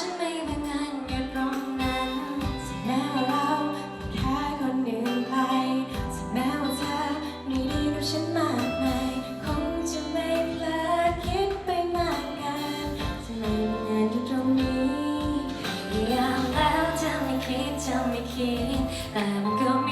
ฉันไม่เป็นงานอยู่ตรงนั้นสัแม้ว่าเราแค่คนหนึ่งไปสัแม้ว่าเธอไม่ดีกับฉันมากมายคงจะไม่เพลิดคิดไปมากกันจะไม่เป็นงานอยู่ตรงนี้อยากแล้วเธอไม่คิดเธอไม่คิดแต่มันก็มี